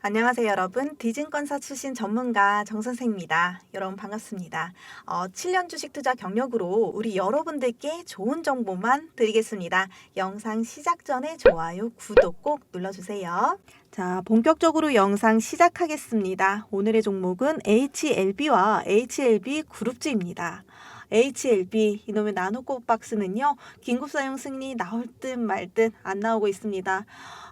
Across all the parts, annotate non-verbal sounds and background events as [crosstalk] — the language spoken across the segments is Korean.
안녕하세요, 여러분. 디진건사 출신 전문가 정선생입니다. 여러분 반갑습니다. 어, 7년 주식 투자 경력으로 우리 여러분들께 좋은 정보만 드리겠습니다. 영상 시작 전에 좋아요, 구독 꼭 눌러주세요. 자, 본격적으로 영상 시작하겠습니다. 오늘의 종목은 HLB와 HLB 그룹주입니다. HLB 이놈의 나노꽃 박스는요 긴급 사용 승인이 나올 듯 말 듯 안 나오고 있습니다.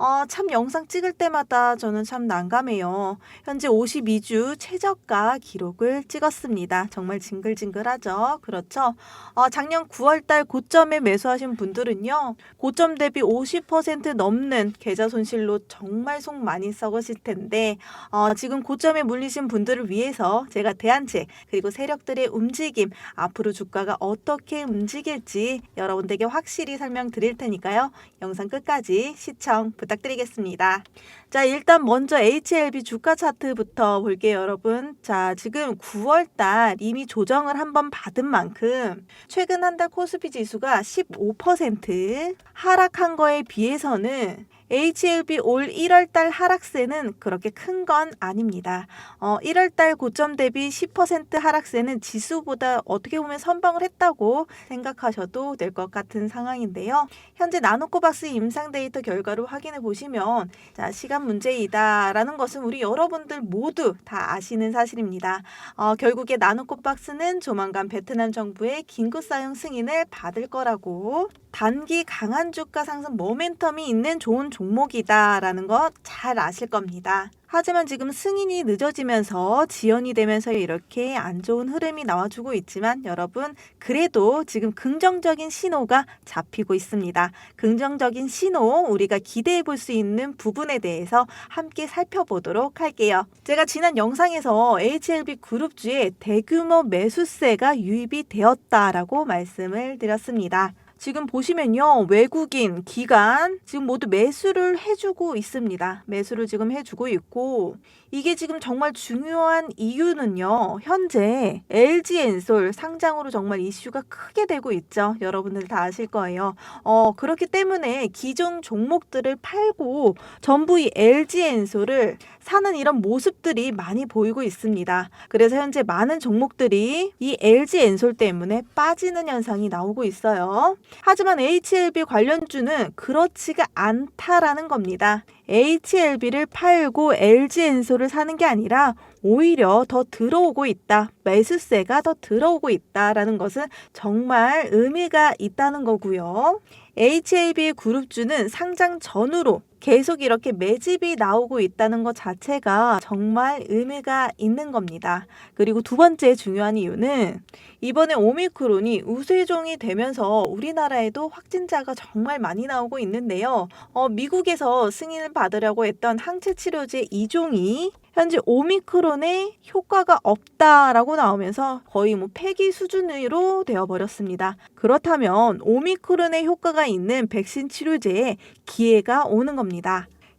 어, 참 영상 찍을 때마다 저는 참 난감해요. 현재 52주 최저가 기록을 찍었습니다. 정말 징글징글하죠. 그렇죠. 어, 작년 9월달 고점에 매수하신 분들은요 고점 대비 50% 넘는 계좌 손실로 정말 속 많이 썩으실 텐데 어, 지금 고점에 물리신 분들을 위해서 제가 대안책 그리고 세력들의 움직임 앞으로 주가가 어떻게 움직일지 여러분들에게 확실히 설명드릴 테니까요. 영상 끝까지 시청 부탁드 리겠습니다. 자, 일단 먼저 HLB 주가 차트부터 볼게요, 여러분. 자, 지금 9월 달 이미 조정을 한번 받은 만큼 최근 한 달 코스피 지수가 15% 하락한 거에 비해서는 HLB 올 1월 달 하락세는 그렇게 큰 건 아닙니다. 어, 1월 달 고점 대비 10% 하락세는 지수보다 어떻게 보면 선방을 했다고 생각하셔도 될 것 같은 상황인데요. 현재 나노코박스 임상 데이터 결과를 확인해 보시면 자, 시간 문제이다라는 것은 우리 여러분들 모두 다 아시는 사실입니다. 어, 결국에 나노코박스는 조만간 베트남 정부의 긴급 사용 승인을 받을 거라고 단기 강한 주가 상승 모멘텀이 있는 좋은 종목이다라는 거잘 아실 겁니다. 하지만 지금 승인이 늦어지면서 지연이 되면서 이렇게 안 좋은 흐름이 나와주고 있지만 여러분 그래도 지금 긍정적인 신호가 잡히고 있습니다. 긍정적인 신호 우리가 기대해 볼 수 있는 부분에 대해서 함께 살펴보도록 할게요. 제가 지난 영상에서 HLB 그룹주에 대규모 매수세가 유입이 되었다라고 말씀을 드렸습니다. 지금 보시면요. 외국인, 기관 지금 모두 매수를 해주고 있습니다. 매수를 지금 해주고 있고 이게 지금 정말 중요한 이유는요. 현재 LG 엔솔 상장으로 정말 이슈가 크게 되고 있죠. 여러분들 다 아실 거예요. 어, 그렇기 때문에 기존 종목들을 팔고 전부 이 LG 엔솔을 사는 이런 모습들이 많이 보이고 있습니다. 그래서 현재 많은 종목들이 이 LG 엔솔 때문에 빠지는 현상이 나오고 있어요. 하지만 HLB 관련주는 그렇지가 않다라는 겁니다. HLB를 팔고 LG 엔솔을 사는 게 아니라 오히려 더 들어오고 있다. 매수세가 더 들어오고 있다라는 것은 정말 의미가 있다는 거고요. HLB 그룹주는 상장 전후로 계속 이렇게 매집이 나오고 있다는 것 자체가 정말 의미가 있는 겁니다. 그리고 두 번째 중요한 이유는 이번에 오미크론이 우세종이 되면서 우리나라에도 확진자가 정말 많이 나오고 있는데요. 어, 미국에서 승인을 받으려고 했던 항체 치료제 2종이 현재 오미크론에 효과가 없다라고 나오면서 거의 뭐 폐기 수준으로 되어버렸습니다. 그렇다면 오미크론의 효과가 있는 백신 치료제에 기회가 오는 겁니다.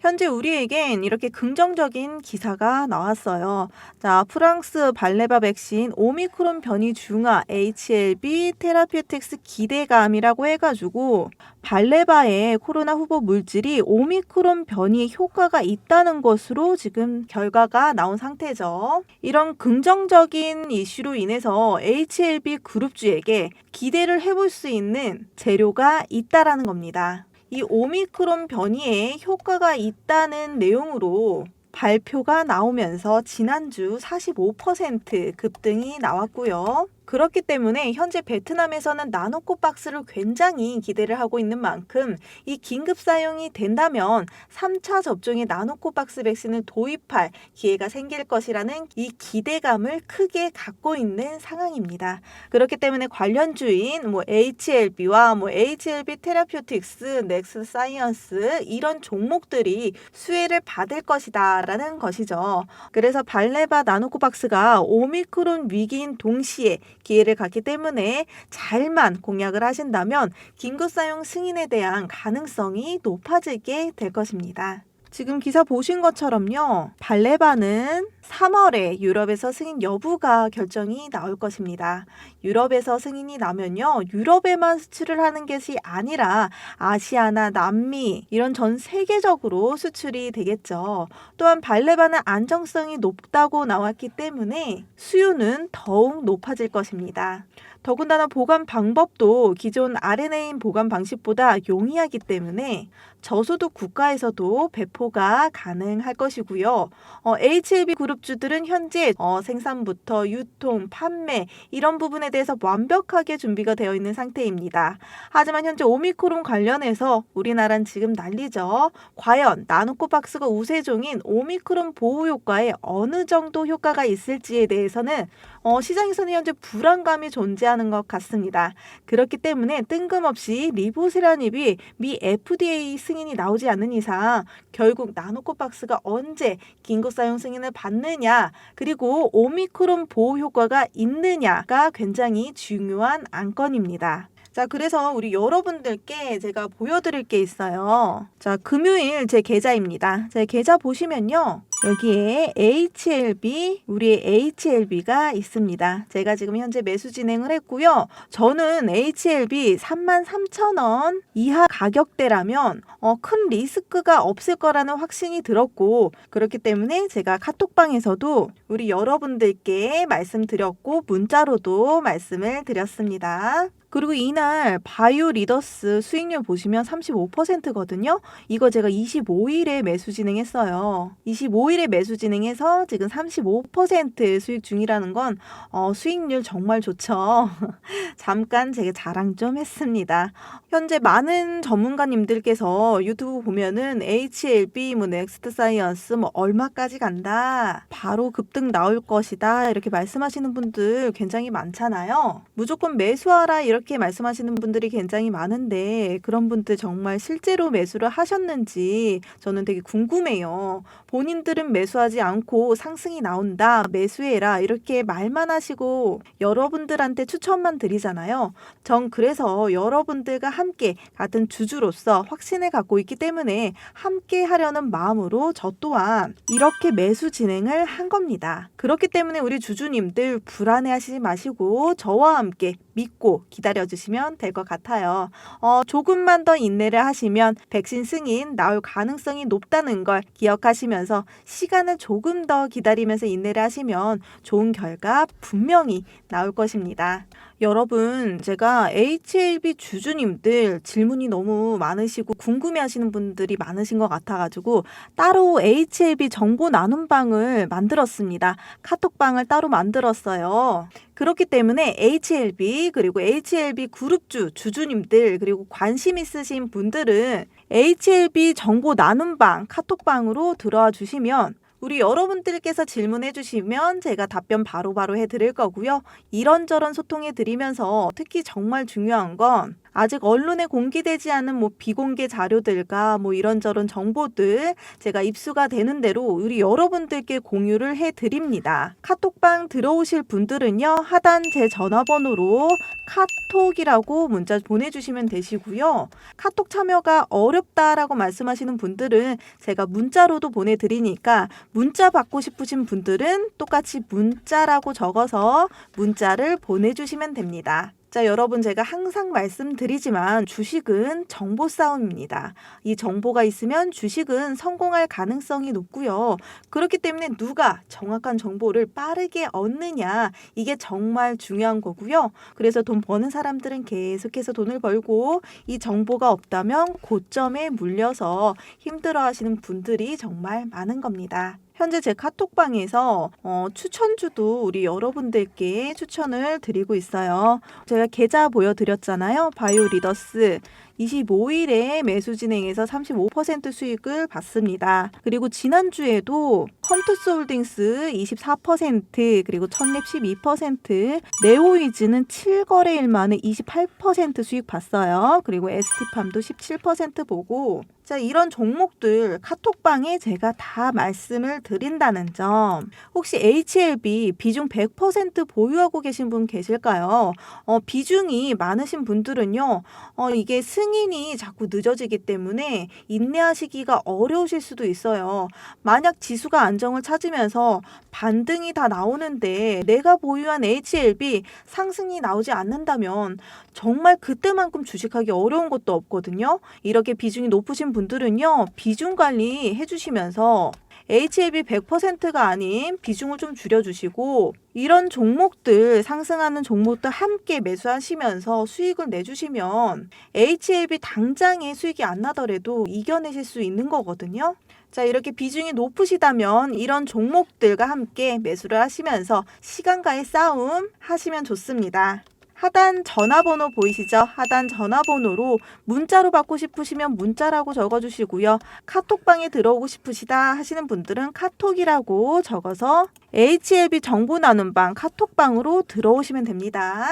현재 우리에겐 이렇게 긍정적인 기사가 나왔어요. 자, 프랑스 발레바 백신 오미크론 변이 중화 HLB 테라피우틱스 기대감이라고 해가지고 발레바의 코로나 후보 물질이 오미크론 변이에 효과가 있다는 것으로 지금 결과가 나온 상태죠. 이런 긍정적인 이슈로 인해서 HLB 그룹주에게 기대를 해볼 수 있는 재료가 있다라는 겁니다. 이 오미크론 변이에 효과가 있다는 내용으로 발표가 나오면서 지난주 45% 급등이 나왔고요. 그렇기 때문에 현재 베트남에서는 나노꽃 박스를 굉장히 기대를 하고 있는 만큼 이 긴급 사용이 된다면 3차 접종의 나노꽃 박스 백신을 도입할 기회가 생길 것이라는 이 기대감을 크게 갖고 있는 상황입니다. 그렇기 때문에 관련 주인 뭐 HLB와 뭐 HLB 테라피우틱스, 넥스 사이언스 이런 종목들이 수혜를 받을 것이다라는 것이죠. 그래서 발레바 나노꽃 박스가 오미크론 위기인 동시에 기회를 갖기 때문에 잘만 공략을 하신다면 긴급 사용 승인에 대한 가능성이 높아지게 될 것입니다. 지금 기사 보신 것처럼요. 발레바는 3월에 유럽에서 승인 여부가 결정이 나올 것입니다. 유럽에서 승인이 나면요. 유럽에만 수출을 하는 것이 아니라 아시아나 남미 이런 전 세계적으로 수출이 되겠죠. 또한 발레바는 안정성이 높다고 나왔기 때문에 수요는 더욱 높아질 것입니다. 더군다나 보관 방법도 기존 RNA 보관 방식보다 용이하기 때문에 저소득 국가에서도 배포가 가능할 것이고요. 어, HLB 그룹주들은 현재 어, 생산부터 유통, 판매 이런 부분에 대해서 완벽하게 준비가 되어 있는 상태입니다. 하지만 현재 오미크론 관련해서 우리나라는 지금 난리죠. 과연 나노코박스가 우세종인 오미크론 보호 효과에 어느 정도 효과가 있을지에 대해서는 어, 시장에서는 현재 불안감이 존재 하는 것 같습니다. 그렇기 때문에 뜬금없이 리보세라닙이 미 FDA 승인이 나오지 않는 이상 결국 나노코박스가 언제 긴급 사용 승인을 받느냐 그리고 오미크론 보호 효과가 있느냐가 굉장히 중요한 안건입니다. 자, 그래서 우리 여러분들께 제가 보여드릴 게 있어요. 자, 금요일 제 계좌입니다. 제 계좌 보시면요. 여기에 HLB, 우리의 HLB가 있습니다. 제가 지금 현재 매수 진행을 했고요. 저는 HLB 33,000원 이하 가격대라면 어, 큰 리스크가 없을 거라는 확신이 들었고 그렇기 때문에 제가 카톡방에서도 우리 여러분들께 말씀드렸고 문자로도 말씀을 드렸습니다. 그리고 이날 바이오 리더스 수익률 보시면 35%거든요. 이거 제가 25일에 매수 진행했어요. 25 일에 매수 진행해서 지금 35% 수익 중이라는 건 어, 수익률 정말 좋죠. [laughs] 잠깐 제가 자랑 좀 했습니다. 현재 많은 전문가님들께서 유튜브 보면은 HLB, 뭐 넥스트 사이언스 뭐 얼마까지 간다. 바로 급등 나올 것이다. 이렇게 말씀하시는 분들 굉장히 많잖아요. 무조건 매수하라 이렇게 말씀하시는 분들이 굉장히 많은데 그런 분들 정말 실제로 매수를 하셨는지 저는 되게 궁금해요. 본인들은 매수하지 않고 상승이 나온다. 매수해라. 이렇게 말만 하시고 여러분들한테 추천만 드리잖아요. 전 그래서 여러분들과 함께 같은 주주로서 확신을 갖고 있기 때문에 함께 하려는 마음으로 저 또한 이렇게 매수 진행을 한 겁니다. 그렇기 때문에 우리 주주님들 불안해 하시지 마시고 저와 함께 믿고 기다려 주시면 될 것 같아요. 어, 조금만 더 인내를 하시면 백신 승인 나올 가능성이 높다는 걸 기억하시면서 시간을 조금 더 기다리면서 인내를 하시면 좋은 결과 분명히 나올 것입니다. 여러분, 제가 HLB 주주님들 질문이 너무 많으시고 궁금해 하시는 분들이 많으신 것 같아가지고 따로 HLB 정보 나눔 방을 만들었습니다. 카톡방을 따로 만들었어요. 그렇기 때문에 HLB 그리고 HLB 그룹주 주주님들 그리고 관심 있으신 분들은 HLB 정보 나눔 방 카톡방으로 들어와 주시면 우리 여러분들께서 질문해 주시면 제가 답변 바로바로 해 드릴 거고요. 이런저런 소통해 드리면서 특히 정말 중요한 건 아직 언론에 공개되지 않은 뭐 비공개 자료들과 뭐 이런저런 정보들 제가 입수가 되는 대로 우리 여러분들께 공유를 해 드립니다. 카톡방 들어오실 분들은요. 하단 제 전화번호로 카톡이라고 문자 보내 주시면 되시고요. 카톡 참여가 어렵다라고 말씀하시는 분들은 제가 문자로도 보내 드리니까 문자 받고 싶으신 분들은 똑같이 문자라고 적어서 문자를 보내 주시면 됩니다. 자, 여러분 제가 항상 말씀드리지만 주식은 정보 싸움입니다. 이 정보가 있으면 주식은 성공할 가능성이 높고요. 그렇기 때문에 누가 정확한 정보를 빠르게 얻느냐 이게 정말 중요한 거고요. 그래서 돈 버는 사람들은 계속해서 돈을 벌고 이 정보가 없다면 고점에 물려서 힘들어 하시는 분들이 정말 많은 겁니다. 현재 제 카톡방에서 어, 추천주도 우리 여러분들께 추천을 드리고 있어요. 제가 계좌 보여드렸잖아요. 바이오 리더스. 25일에 매수 진행해서 35% 수익을 받습니다. 그리고 지난주에도 컴투스 홀딩스 24% 그리고 천랩 12% 네오이즈는 7거래일 만에 28% 수익 봤어요. 그리고 ST팜도 17% 보고 자, 이런 종목들 카톡방에 제가 다 말씀을 드린다는 점. 혹시 HLB 비중 100% 보유하고 계신 분 계실까요? 어, 비중이 많으신 분들은요, 어, 이게 승 승인이 자꾸 늦어지기 때문에 인내하시기가 어려우실 수도 있어요. 만약 지수가 안정을 찾으면서 반등이 다 나오는데 내가 보유한 HLB 상승이 나오지 않는다면 정말 그때만큼 주식하기 어려운 것도 없거든요. 이렇게 비중이 높으신 분들은요, 비중 관리 해주시면서 HLB 100%가 아닌 비중을 좀 줄여주시고 이런 종목들 상승하는 종목들 함께 매수하시면서 수익을 내주시면 HLB 당장에 수익이 안 나더라도 이겨내실 수 있는 거거든요. 자, 이렇게 비중이 높으시다면 이런 종목들과 함께 매수를 하시면서 시간과의 싸움 하시면 좋습니다. 하단 전화번호 보이시죠? 하단 전화번호로 문자로 받고 싶으시면 문자라고 적어주시고요. 카톡방에 들어오고 싶으시다 하시는 분들은 카톡이라고 적어서 HLB 정보 나눔 방 카톡방으로 들어오시면 됩니다.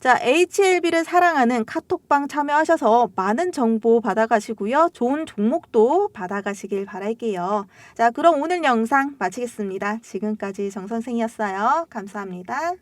자, HLB를 사랑하는 카톡방 참여하셔서 많은 정보 받아가시고요. 좋은 종목도 받아가시길 바랄게요. 자, 그럼 오늘 영상 마치겠습니다. 지금까지 정 선생이었어요. 감사합니다.